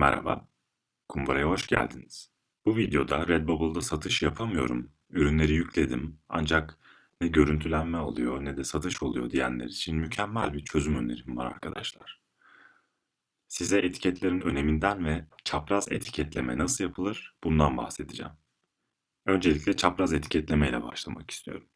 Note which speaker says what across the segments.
Speaker 1: Merhaba, Kumbara'ya hoş geldiniz. Bu videoda Redbubble'da satış yapamıyorum. Ürünleri yükledim ancak ne görüntülenme oluyor ne de satış oluyor diyenler için mükemmel bir çözüm önerim var arkadaşlar. Size etiketlerin öneminden ve çapraz etiketleme nasıl yapılır bundan bahsedeceğim. Öncelikle çapraz etiketleme ile başlamak istiyorum.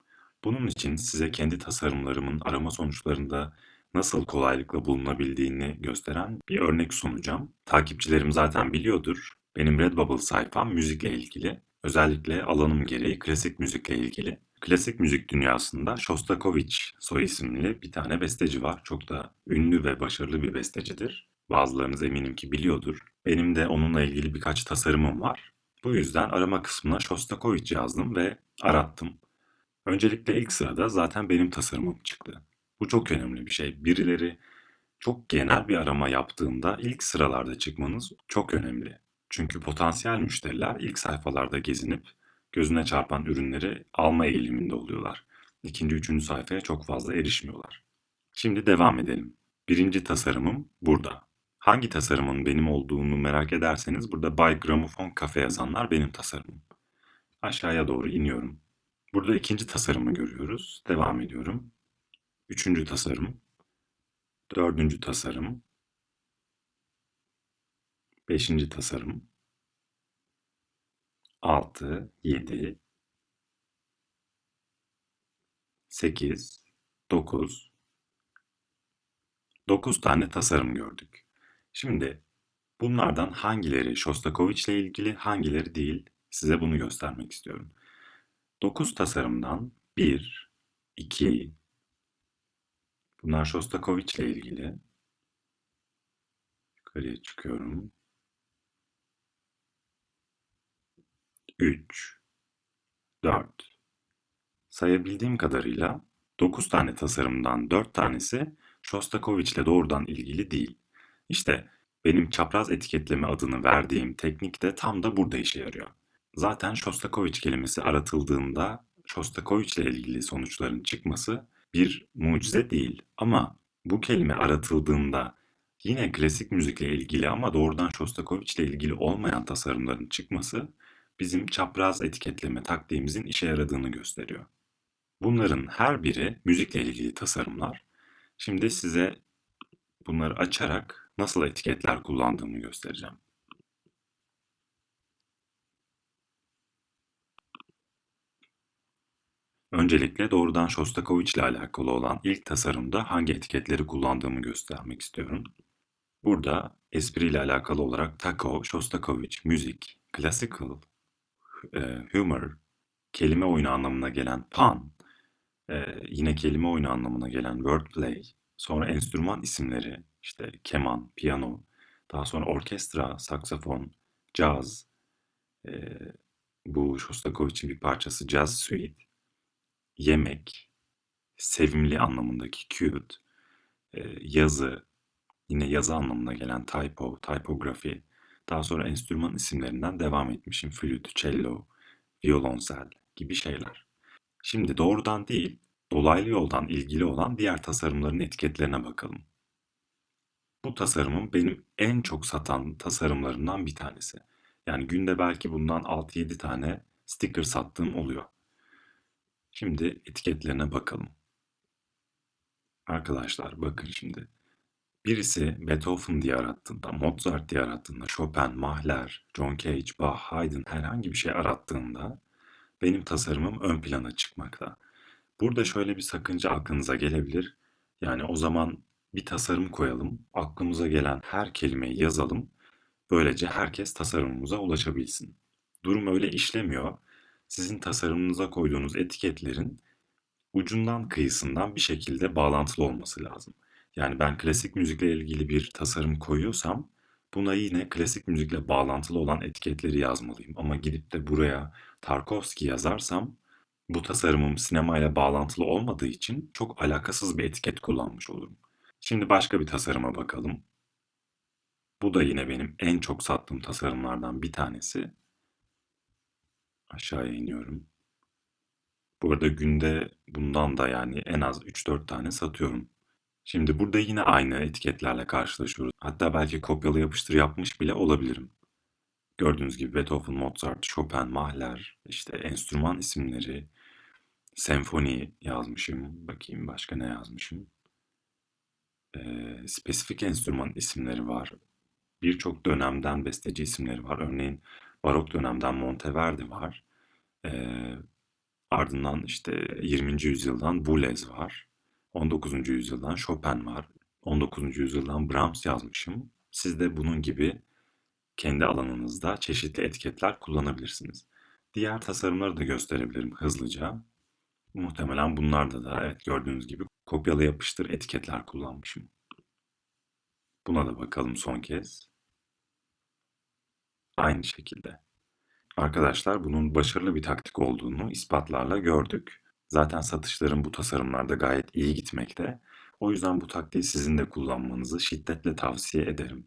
Speaker 1: Bunun için size kendi tasarımlarımın arama sonuçlarında nasıl kolaylıkla bulunabildiğini gösteren bir örnek sunacağım. Takipçilerim zaten biliyordur. Benim Redbubble sayfam müzikle ilgili. Özellikle alanım gereği klasik müzikle ilgili. Klasik müzik dünyasında Shostakovich soy isimli bir tane besteci var. Çok da ünlü ve başarılı bir bestecidir. Bazılarınız eminim ki biliyordur. Benim de onunla ilgili birkaç tasarımım var. Bu yüzden arama kısmına Shostakovich yazdım ve arattım. Öncelikle ilk sırada zaten benim tasarımım çıktı. Bu çok önemli bir şey. Birileri çok genel bir arama yaptığında ilk sıralarda çıkmanız çok önemli. Çünkü potansiyel müşteriler ilk sayfalarda gezinip gözüne çarpan ürünleri alma eğiliminde oluyorlar. İkinci, üçüncü sayfaya çok fazla erişmiyorlar. Şimdi devam edelim. Birinci tasarımım burada. Hangi tasarımın benim olduğunu merak ederseniz burada Bay Gramofon Cafe yazanlar benim tasarımım. Aşağıya doğru iniyorum. Burada ikinci tasarımı görüyoruz. Devam ediyorum. Üçüncü tasarım. Dördüncü tasarım. Beşinci tasarım. Altı, yedi, sekiz, dokuz. Dokuz tane tasarım gördük. Şimdi bunlardan hangileri Shostakovich ile ilgili, hangileri değil size bunu göstermek istiyorum. Dokuz tasarımdan bir, iki, Bunlar Shostakovich ile ilgili. Yukarıya çıkıyorum. 3 4 Sayabildiğim kadarıyla 9 tane tasarımdan 4 tanesi Shostakovich ile doğrudan ilgili değil. İşte benim çapraz etiketleme adını verdiğim teknik de tam da burada işe yarıyor. Zaten Shostakovich kelimesi aratıldığında Shostakovich ile ilgili sonuçların çıkması bir mucize değil ama bu kelime aratıldığında yine klasik müzikle ilgili ama doğrudan Shostakovich ile ilgili olmayan tasarımların çıkması bizim çapraz etiketleme taktiğimizin işe yaradığını gösteriyor. Bunların her biri müzikle ilgili tasarımlar. Şimdi size bunları açarak nasıl etiketler kullandığımı göstereceğim. Öncelikle doğrudan Shostakovich ile alakalı olan ilk tasarımda hangi etiketleri kullandığımı göstermek istiyorum. Burada espri ile alakalı olarak taco, Shostakovich, müzik, classical, e, humor, kelime oyunu anlamına gelen pun, e, yine kelime oyunu anlamına gelen wordplay, sonra enstrüman isimleri, işte keman, piyano, daha sonra orkestra, saksafon, caz, e, bu Shostakovich'in bir parçası Jazz Suite, yemek, sevimli anlamındaki cute, yazı, yine yazı anlamına gelen typo, typography, daha sonra enstrüman isimlerinden devam etmişim. Flüt, cello, violonsel gibi şeyler. Şimdi doğrudan değil, dolaylı yoldan ilgili olan diğer tasarımların etiketlerine bakalım. Bu tasarımım benim en çok satan tasarımlarımdan bir tanesi. Yani günde belki bundan 6-7 tane sticker sattığım oluyor. Şimdi etiketlerine bakalım. Arkadaşlar bakın şimdi. Birisi Beethoven diye arattığında, Mozart diye arattığında, Chopin, Mahler, John Cage, Bach, Haydn herhangi bir şey arattığında benim tasarımım ön plana çıkmakta. Burada şöyle bir sakınca aklınıza gelebilir. Yani o zaman bir tasarım koyalım, aklımıza gelen her kelimeyi yazalım. Böylece herkes tasarımımıza ulaşabilsin. Durum öyle işlemiyor sizin tasarımınıza koyduğunuz etiketlerin ucundan kıyısından bir şekilde bağlantılı olması lazım. Yani ben klasik müzikle ilgili bir tasarım koyuyorsam buna yine klasik müzikle bağlantılı olan etiketleri yazmalıyım. Ama gidip de buraya Tarkovski yazarsam bu tasarımım sinemayla bağlantılı olmadığı için çok alakasız bir etiket kullanmış olurum. Şimdi başka bir tasarıma bakalım. Bu da yine benim en çok sattığım tasarımlardan bir tanesi. Aşağıya iniyorum. Bu arada günde bundan da yani en az 3-4 tane satıyorum. Şimdi burada yine aynı etiketlerle karşılaşıyoruz. Hatta belki kopyala yapıştır yapmış bile olabilirim. Gördüğünüz gibi Beethoven, Mozart, Chopin, Mahler, işte enstrüman isimleri, senfoni yazmışım. Bakayım başka ne yazmışım. Ee, spesifik enstrüman isimleri var. Birçok dönemden besteci isimleri var. Örneğin barok dönemden Monteverdi var. Ee, ardından işte 20. yüzyıldan Boulez var. 19. yüzyıldan Chopin var. 19. yüzyıldan Brahms yazmışım. Siz de bunun gibi kendi alanınızda çeşitli etiketler kullanabilirsiniz. Diğer tasarımları da gösterebilirim hızlıca. Muhtemelen bunlarda da evet gördüğünüz gibi kopyala yapıştır etiketler kullanmışım. Buna da bakalım son kez. Aynı şekilde. Arkadaşlar bunun başarılı bir taktik olduğunu ispatlarla gördük. Zaten satışların bu tasarımlarda gayet iyi gitmekte. O yüzden bu taktiği sizin de kullanmanızı şiddetle tavsiye ederim.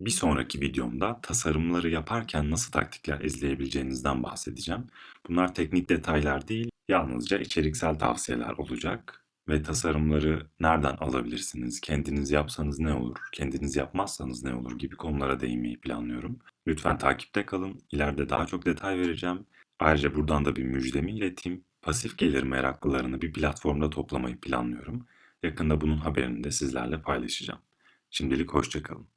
Speaker 1: Bir sonraki videomda tasarımları yaparken nasıl taktikler izleyebileceğinizden bahsedeceğim. Bunlar teknik detaylar değil, yalnızca içeriksel tavsiyeler olacak. Ve tasarımları nereden alabilirsiniz, kendiniz yapsanız ne olur, kendiniz yapmazsanız ne olur gibi konulara değinmeyi planlıyorum. Lütfen takipte kalın, ileride daha çok detay vereceğim. Ayrıca buradan da bir müjdemi ileteyim. Pasif gelir meraklılarını bir platformda toplamayı planlıyorum. Yakında bunun haberini de sizlerle paylaşacağım. Şimdilik hoşçakalın.